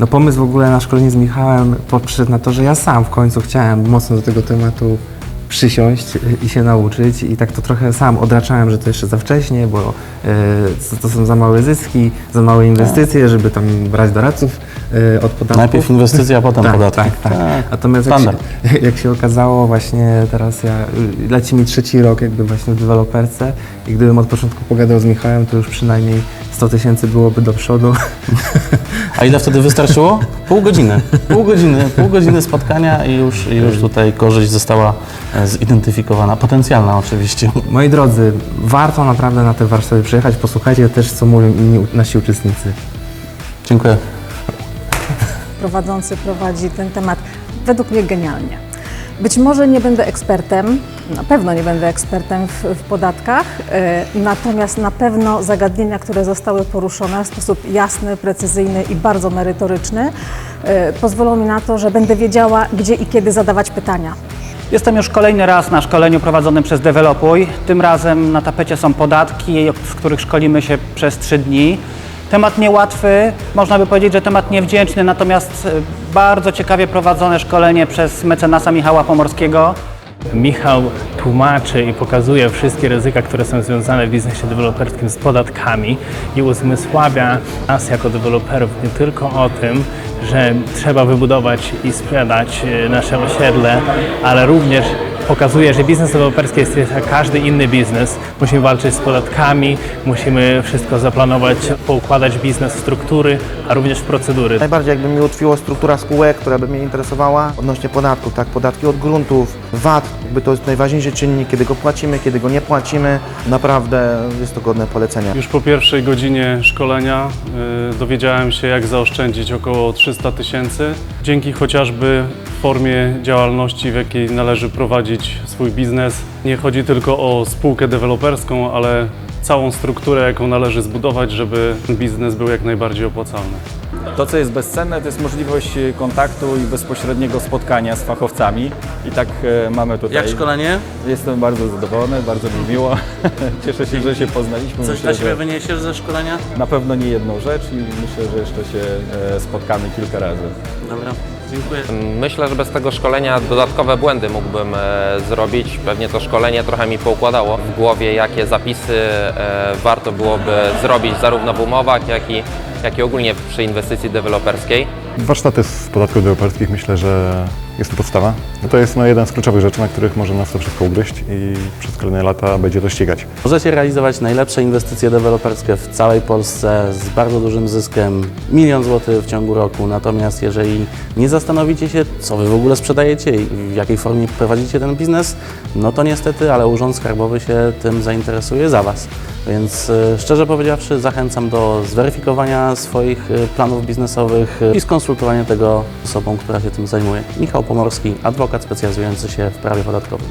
No pomysł w ogóle na szkolenie z Michałem podszedł na to, że ja sam w końcu chciałem mocno do tego tematu przysiąść i się nauczyć i tak to trochę sam odraczałem, że to jeszcze za wcześnie, bo y, to- są za małe zyski, za małe inwestycje, żeby tam brać doradców y, od podatków. Najpierw inwestycje, a potem tak, podatki. Tak, tak. Natomiast jak się, jak się okazało właśnie teraz ja, leci mi trzeci rok jakby właśnie w deweloperce i gdybym od początku pogadał z Michałem, to już przynajmniej 100 tysięcy byłoby do przodu. A ile wtedy wystarczyło? Pół godziny. Pół godziny, pół godziny spotkania i już, i już tutaj korzyść została e, zidentyfikowana. Potencjalna oczywiście. Moi drodzy, warto naprawdę na te warsztaty przyjechać, posłuchajcie też co mówią inni nasi uczestnicy. Dziękuję. prowadzący prowadzi ten temat według mnie genialnie. Być może nie będę ekspertem, na pewno nie będę ekspertem w, w podatkach, e, natomiast na pewno zagadnienia, które zostały poruszone w sposób jasny, precyzyjny i bardzo merytoryczny, e, pozwolą mi na to, że będę wiedziała, gdzie i kiedy zadawać pytania. Jestem już kolejny raz na szkoleniu prowadzonym przez Developuj. Tym razem na tapecie są podatki, z których szkolimy się przez trzy dni. Temat niełatwy, można by powiedzieć, że temat niewdzięczny, natomiast e, bardzo ciekawie prowadzone szkolenie przez mecenasa Michała Pomorskiego. Michał tłumaczy i pokazuje wszystkie ryzyka, które są związane w biznesie deweloperskim z podatkami i uzmysławia nas jako deweloperów nie tylko o tym, że trzeba wybudować i sprzedać e, nasze osiedle, ale również pokazuje, że biznes deweloperski jest jak każdy inny biznes. Musimy walczyć z podatkami, musimy wszystko zaplanować, poukładać biznes w struktury, a również w procedury. Najbardziej jakby mi utkwiła struktura spółek, która by mnie interesowała odnośnie podatków, tak, podatki od gruntów, VAT, jakby to jest najważniejszy czynnik, kiedy go płacimy, kiedy go nie płacimy, naprawdę jest to godne polecenia. Już po pierwszej godzinie szkolenia y, dowiedziałem się, jak zaoszczędzić około 300 tysięcy. Dzięki chociażby formie działalności, w jakiej należy prowadzić swój biznes. Nie chodzi tylko o spółkę deweloperską, ale całą strukturę, jaką należy zbudować, żeby biznes był jak najbardziej opłacalny. To, co jest bezcenne, to jest możliwość e, kontaktu i bezpośredniego spotkania z fachowcami. I tak e, mamy tutaj. Jak szkolenie? Jestem bardzo zadowolony, bardzo mi miło. Cieszę się, że się poznaliśmy. Coś Myślę, dla siebie wyniesiesz ze szkolenia? na pewno nie jedną rzecz i myślę, że jeszcze się e, spotkamy kilka razy. Dobra, dziękuję. Myślę, że bez tego szkolenia dodatkowe błędy mógłbym e, zrobić. Pewnie to szkolenie trochę mi poukładało w głowie, jakie zapisy e, warto byłoby zrobić zarówno w umowach, jak i, jak i ogólnie przy inwestycji deweloperskiej. Warsztaty z podatków deweloperskich myślę, że jest to podstawa. No to jest no, jeden z kluczowych rzeczy, na których może nas to wszystko ugryźć i przez kolejne lata będzie to ścigać. Możecie realizować najlepsze inwestycje deweloperskie w całej Polsce z bardzo dużym zyskiem, milion złotych w ciągu roku. Natomiast jeżeli nie zastanowicie się, co wy w ogóle sprzedajecie i w jakiej formie prowadzicie ten biznes, no to niestety, ale Urząd Skarbowy się tym zainteresuje za was. Więc e, szczerze powiedziawszy, zachęcam do zweryfikowania swoich e, planów biznesowych e, i skonsultowania tego z osobą, która się tym zajmuje. Michał Pomorski, adwokat specjalizujący się w prawie podatkowym.